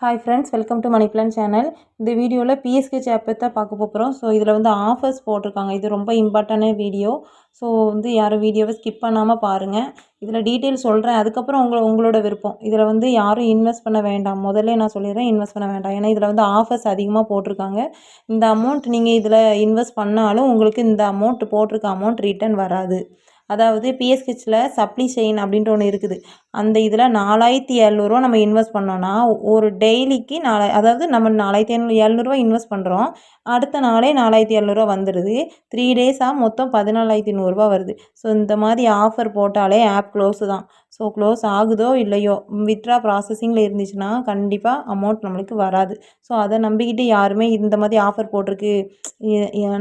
Hi friends welcome to money plan channel இந்த வீடியோவில் PSK ஆப்பை தான் பார்க்க போகிறோம் ஸோ இதில் வந்து ஆஃபர்ஸ் போட்டிருக்காங்க. இது ரொம்ப இம்பார்ட்டண்டான வீடியோ ஸோ வந்து யாரும் வீடியோவை ஸ்கிப் பண்ணாமல் பாருங்கள் இதில் டீட்டெயில் சொல்கிறேன் அதுக்கப்புறம் உங்களை உங்களோட விருப்பம். இதில் வந்து யாரும் இன்வெஸ்ட் பண்ண வேண்டாம். முதல்ல நான் சொல்லிடுறேன் இன்வெஸ்ட் பண்ண வேண்டாம். ஏன்னா இதில் வந்து ஆஃபர்ஸ் அதிகமாக போட்டிருக்காங்க. இந்த அமௌண்ட் நீங்கள் இதில் இன்வெஸ்ட் பண்ணாலும் உங்களுக்கு இந்த அமௌண்ட் போட்டிருக்க அமௌண்ட் ரிட்டர்ன் வராது. அதாவது பிஎஸ்ஹெச்சில் சப்ளி செயின் அப்படின்ட்டு ஒன்று இருக்குது. அந்த இதில் நாலாயிரத்தி எழுநூறுவா நம்ம இன்வெஸ்ட் பண்ணோன்னா ஒரு டெய்லிக்கு நாலா அதாவது நம்ம நாலாயிரத்தி எழுநூறு எழுநூறுவா இன்வெஸ்ட் பண்ணுறோம் அடுத்த நாளே நாலாயிரத்தி எழுநூறுவா வந்துடுது த்ரீ டேஸாக மொத்தம் பதினாலாயிரத்தி நூறுரூவா வருது. ஸோ இந்த மாதிரி ஆஃபர் போட்டாலே ஆப் க்ளோஸு தான். ஸோ க்ளோஸ் ஆகுதோ இல்லையோ வித்ரா ப்ராசஸிங்கில் இருந்துச்சுன்னா கண்டிப்பாக அமௌண்ட் நம்மளுக்கு வராது. ஸோ அதை நம்பிக்கிட்டு யாருமே இந்த மாதிரி ஆஃபர் போட்டிருக்கு.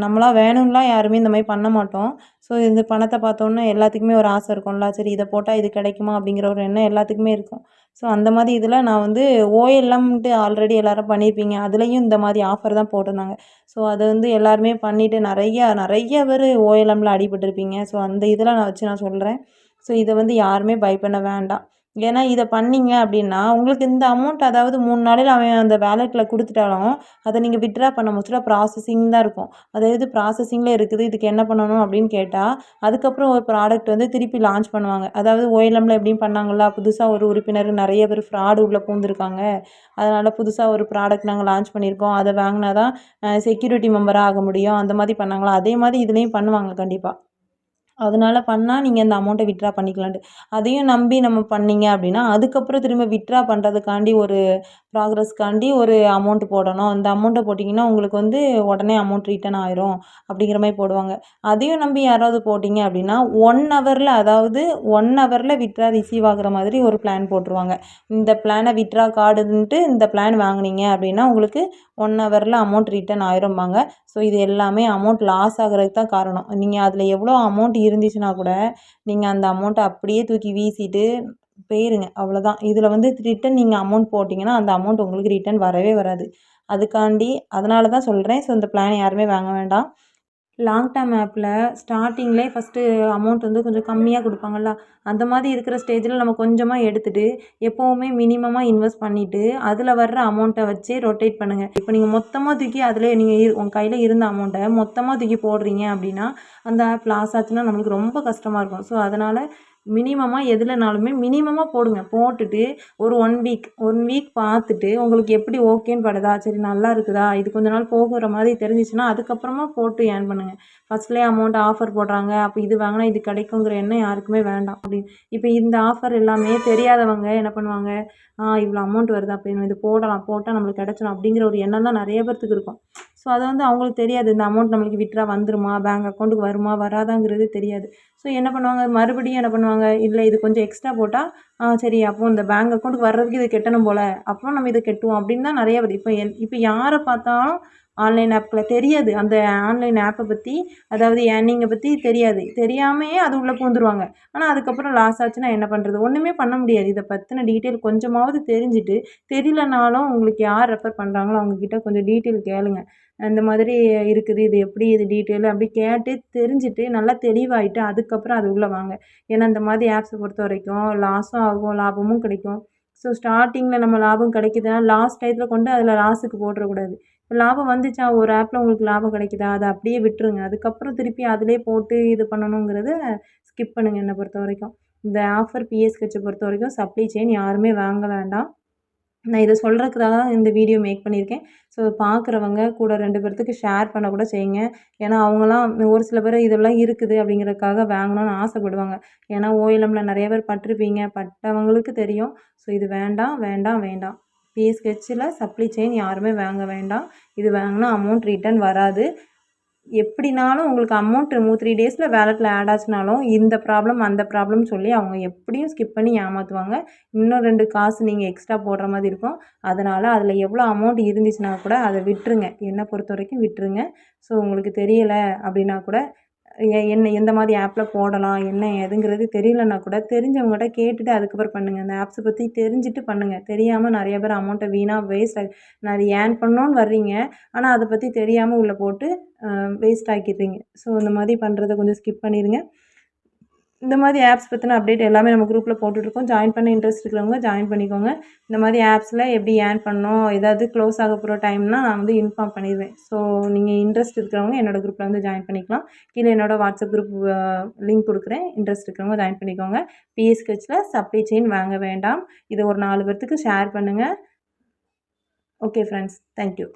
நம்மளாம் வேணும்லாம் யாருமே இந்த மாதிரி பண்ண மாட்டோம். ஸோ இந்த பணத்தை பார்த்தோன்னே எல்லாத்துக்குமே ஒரு ஆசை இருக்கும்ல. சரி இதை போட்டால் இது கிடைக்குமா அப்படிங்கிற ஒரு எண்ணம் எல்லாத்துக்குமே இருக்கும். ஸோ அந்த மாதிரி இதில் நான் வந்து ஓஎல்எம்ன்ட்டு ஆல்ரெடி எல்லோரும் பண்ணியிருப்பீங்க. அதுலேயும் இந்த மாதிரி ஆஃபர் தான் போட்டிருந்தாங்க. ஸோ அதை வந்து எல்லாருமே பண்ணிவிட்டு நிறையா நிறைய பேர் ஓஎல்எம்மில் அடிபட்டிருப்பீங்க. ஸோ அந்த இதில் நான் வச்சு நான் சொல்கிறேன் ஸோ இதை வந்து யாருமே பை பண்ண வேண்டாம். ஏன்னா இதை பண்ணிங்க அப்படின்னா உங்களுக்கு இந்த அமௌண்ட் அதாவது மூணு நாளில் அவன் அந்த வேலெட்டில் கொடுத்துட்டாலும் அதை நீங்கள் வித்ட்ரா பண்ண முடிச்சுட்டா ப்ராசஸிங் தான் இருக்கும். அதாவது ப்ராசஸிங்கில் இருக்குது இதுக்கு என்ன பண்ணணும் அப்படின்னு கேட்டால் அதுக்கப்புறம் ஒரு ப்ராடக்ட் வந்து திருப்பி லான்ச் பண்ணுவாங்க. அதாவது ஓஎல்எம்மில் எப்படியும் பண்ணாங்களா புதுசாக ஒரு உறுப்பினர் நிறைய பேர் ஃப்ராடு உள்ளே பூந்துருக்காங்க. அதனால் புதுசாக ஒரு ப்ராடக்ட் நாங்கள் லான்ச் பண்ணியிருக்கோம். அதை வாங்கினா தான் செக்யூரிட்டி மெம்பராக ஆக முடியும். அந்த மாதிரி பண்ணாங்களா? அதே மாதிரி இதுலேயும் பண்ணுவாங்க கண்டிப்பாக அதனால பண்ணால் நீங்கள் இந்த அமௌண்ட்டை வித்ட்ரா பண்ணிக்கலான்ட்டு. அதையும் நம்பி நம்ம பண்ணிங்க அப்படின்னா அதுக்கப்புறம் திரும்ப வித்ட்ரா பண்ணுறதுக்காண்டி ஒரு ப்ராக்ரஸ்க்காண்டி ஒரு அமௌண்ட் போடணும். அந்த அமௌண்ட்டை போட்டிங்கன்னா உங்களுக்கு வந்து உடனே அமௌண்ட் ரிட்டன் ஆயிரும் அப்படிங்கிற மாதிரி போடுவாங்க. அதையும் நம்பி யாராவது போட்டிங்க அப்படின்னா ஒன் ஹவரில் அதாவது ஒன் ஹவரில் வித்ட்ரா ரிசீவ் ஆகிற மாதிரி ஒரு பிளான் போட்டுருவாங்க. இந்த பிளானை வித்ட்ரா கார்டுன்ட்டு இந்த பிளான் வாங்கினீங்க அப்படின்னா உங்களுக்கு ஒன் ஹவரில் அமௌண்ட் ரிட்டன் ஆயிரும்பாங்க. ஸோ இது எல்லாமே அமௌண்ட் லாஸ் ஆகிறதுக்கு தான் காரணம். நீங்கள் அதில் எவ்வளோ அமௌண்ட் இருந்துச்சுன்னா கூட நீங்கள் அந்த அமௌண்ட்டை அப்படியே தூக்கி வீசிட்டு போயிருங்க. அவ்வளோதான் இதில் வந்து ரிட்டன் நீங்கள் அமௌண்ட் போட்டிங்கன்னா அந்த அமௌண்ட் உங்களுக்கு ரிட்டன் வரவே வராது. அதுக்காண்டி அதனால தான் சொல்கிறேன் ஸோ இந்த பிளான் யாருமே வாங்க வேண்டாம். லாங் டேர்ம் ஆப்பில் ஸ்டார்டிங்லேயே ஃபஸ்ட்டு அமௌண்ட் வந்து கொஞ்சம் கம்மியாக கொடுப்பாங்கள்ல அந்த மாதிரி இருக்கிற ஸ்டேஜில் நம்ம கொஞ்சமாக எடுத்துகிட்டு எப்போவுமே மினிமமாக இன்வெஸ்ட் பண்ணிவிட்டு அதில் வர்ற அமௌண்ட்டை வச்சு ரொட்டேட் பண்ணுங்கள் இப்போ நீங்கள் மொத்தமாக தூக்கி அதில் நீங்கள் உங்கள் கையில் இருந்த அமௌண்ட்டை மொத்தமாக தூக்கி போடுறீங்க அப்படின்னா அந்த ஆப் லாஸ் ஆச்சுன்னா நம்மளுக்கு ரொம்ப கஷ்டமாக இருக்கும். ஸோ அதனால் மினிமமாக எதுலனாலுமே மினிமமாக போடுங்க. போட்டுட்டு ஒரு ஒன் வீக் ஒன் வீக் பார்த்துட்டு உங்களுக்கு எப்படி ஓகேன்னு படுதா? சரி நல்லா இருக்குதா? இது கொஞ்ச நாள் போகிற மாதிரி தெரிஞ்சிச்சுன்னா அதுக்கப்புறமா போட்டு ஏர்ன் பண்ணுங்கள் ஃபஸ்ட்லேயே அமௌண்ட் ஆஃபர் போடுறாங்க. அப்போ இது வாங்கினா இது கிடைக்குங்கிற எண்ணம் யாருக்குமே வேண்டாம். அப்படின்னு இப்போ இந்த ஆஃபர் எல்லாமே தெரியாதவங்க என்ன பண்ணுவாங்க? இவ்வளோ அமௌண்ட் வருது. அப்போ இது போடலாம். போட்டால் நம்மளுக்கு கிடச்சிடும் அப்படிங்கிற ஒரு எண்ணம் தான் நிறைய பேர்த்துக்கு இருக்கும். ஸோ அதை வந்து அவங்களுக்கு தெரியாது. இந்த அமௌண்ட் நம்மளுக்கு விட்ரா வந்துருமா? பேங்க் அக்கௌண்ட்டுக்கு வருமா? வராதாங்கிறது தெரியாது. ஸோ என்ன பண்ணுவாங்க? மறுபடியும் என்ன பண்ணுவாங்க? இல்லை இது கொஞ்சம் எக்ஸ்ட்ரா போட்டால் சரி அப்போது இந்த பேங்க் அக்கௌண்ட்டுக்கு வர்றதுக்கு இது கெட்டணும் போல். அப்போ நம்ம இதை கெட்டுவோம். அப்படின்னு தான் நிறைய வருது இப்போ எல் இப்போ யாரை பார்த்தாலும் ஆன்லைன் ஆப்பில் தெரியாது. அந்த ஆன்லைன் ஆப்பை பற்றி அதாவது ஏர்னிங்கை பற்றி தெரியாது. தெரியாமையே அது உள்ளே பூந்துருவாங்க. ஆனால் அதுக்கப்புறம் லாஸ் ஆச்சுன்னா என்ன பண்ணுறது ஒன்றுமே பண்ண முடியாது. இதை பற்றின டீட்டெயில் கொஞ்சமாவது தெரிஞ்சுட்டு தெரியலனாலும் உங்களுக்கு யார் ரெஃபர் பண்ணுறாங்களோ அவங்கக்கிட்ட கொஞ்சம் டீட்டெயில் கேளுங்க. இந்த மாதிரி இருக்குது. இது எப்படி இது டீட்டெயிலு அப்படி கேட்டு தெரிஞ்சுட்டு நல்லா தெளிவாயிட்டு அதுக்கப்புறம் அது உள்ளே வாங்க. ஏன்னா இந்த மாதிரி ஆப்ஸை பொறுத்த வரைக்கும் லாஸும் ஆகும் லாபமும் கிடைக்கும். ஸோ ஸ்டார்டிங்கில் நம்ம லாபம் கிடைக்குதுன்னா லாஸ்ட் டயத்தில் கொண்டு அதில் லாஸுக்கு போட்டுறக்கூடாது. லாபம் வந்துச்சா? ஒரு ஆப்பில் உங்களுக்கு லாபம் கிடைக்குதா? அதை அப்படியே விட்டுருங்க. அதுக்கப்புறம் திருப்பி அதிலே போட்டு இது பண்ணணுங்கிறத ஸ்கிப் பண்ணுங்கள் என்னை பொறுத்த வரைக்கும். இந்த ஆஃபர் பிஎஸ்கெச்சை பொறுத்த வரைக்கும் சப்ளை செயின் யாருமே வாங்க வேண்டாம். நான் இதை சொல்கிறதுக்காக தான் இந்த வீடியோ மேக் பண்ணியிருக்கேன். ஸோ பார்க்குறவங்க கூட ரெண்டு பேர்த்துக்கு ஷேர் பண்ண கூட செய்யுங்க. ஏன்னா அவங்களாம் ஒரு சில பேர் இதெல்லாம் இருக்குது அப்படிங்கிறதுக்காக வாங்கணும்னு ஆசைப்படுவாங்க. ஏன்னா ஓஎல்எம்மில் நிறைய பேர் பட்டிருப்பீங்க. பட்டவங்களுக்கு தெரியும். ஸோ இது வேண்டாம் வேண்டாம் வேண்டாம். பிஎஸ்கெச்சில் சப்ளை செயின் யாருமே வாங்க வேண்டாம். இது வாங்கினா அமௌண்ட் ரிட்டன் வராது. எப்படினாலும் உங்களுக்கு அமௌண்ட் மூ த்ரீ டேஸில் வேலெட்டில் ஆட் ஆச்சுனாலும் இந்த ப்ராப்ளம் அந்த ப்ராப்ளம் சொல்லி அவங்க எப்படியும் ஸ்கிப் பண்ணி ஏமாற்றுவாங்க இன்னும் ரெண்டு காசு நீங்கள் எக்ஸ்ட்ரா போடுற மாதிரி இருக்கும். அதனால் அதில் எவ்வளோ அமௌண்ட் இருந்துச்சுன்னா கூட அதை விட்டுருங்க. என்னை பொறுத்த வரைக்கும் விட்டுருங்க. ஸோ உங்களுக்கு தெரியலை அப்படின்னா கூட என்ன எந்த மாதிரி ஆப்பில் போடலாம் என்ன ஏதுங்கிறது தெரியலன்னா கூட தெரிஞ்சவங்ககிட்ட கேட்டுட்டு அதுக்கப்புறம் பண்ணுங்கள் அந்த ஆப்ஸை பற்றி தெரிஞ்சுட்டு பண்ணுங்கள் தெரியாமல் நிறைய பேர் அமௌண்ட்டை வீணாக வேஸ்ட் ஆகி நிறைய ஏர்ன் பண்ணோன்னு வர்றீங்க? ஆனால் அதை பற்றி தெரியாமல் உள்ளே போட்டு வேஸ்ட் ஆக்கிடுறீங்க. ஸோ இந்த மாதிரி பண்ணுறத கொஞ்சம் ஸ்கிப் பண்ணிடுங்க. இந்த மாதிரி ஆப்ஸ் பற்றின அப்டேட் எல்லாமே நம்ம குரூப்பில் போட்டுட்ருக்கோம். ஜாயின் பண்ண இன்ட்ரெஸ்ட் இருக்கிறவங்க ஜாயின் பண்ணிக்கோங்க. இந்த மாதிரி ஆப்ஸில் எப்படி ஏர்ன் பண்ணோம் ஏதாவது க்ளோஸ் ஆக போகிற டைம்னால் நான் வந்து இன்ஃபார்ம் பண்ணிடுவேன். ஸோ நீங்கள் இன்ட்ரெஸ்ட் இருக்கிறவங்க என்னோடய குரூப்பில் வந்து ஜாயின் பண்ணிக்கலாம். கீழே என்னோடய வாட்ஸ்அப் குரூப் லிங்க் கொடுக்குறேன். இன்ட்ரெஸ்ட் இருக்கிறவங்க ஜாயின் பண்ணிக்கோங்க. பிஎஸ்கெச்சில் சப்ளை செயின் வாங்க வேண்டாம். இதை ஒரு நாலு பேர்த்துக்கு ஷேர் பண்ணுங்கள் ஓகே ஃப்ரெண்ட்ஸ் தேங்க்யூ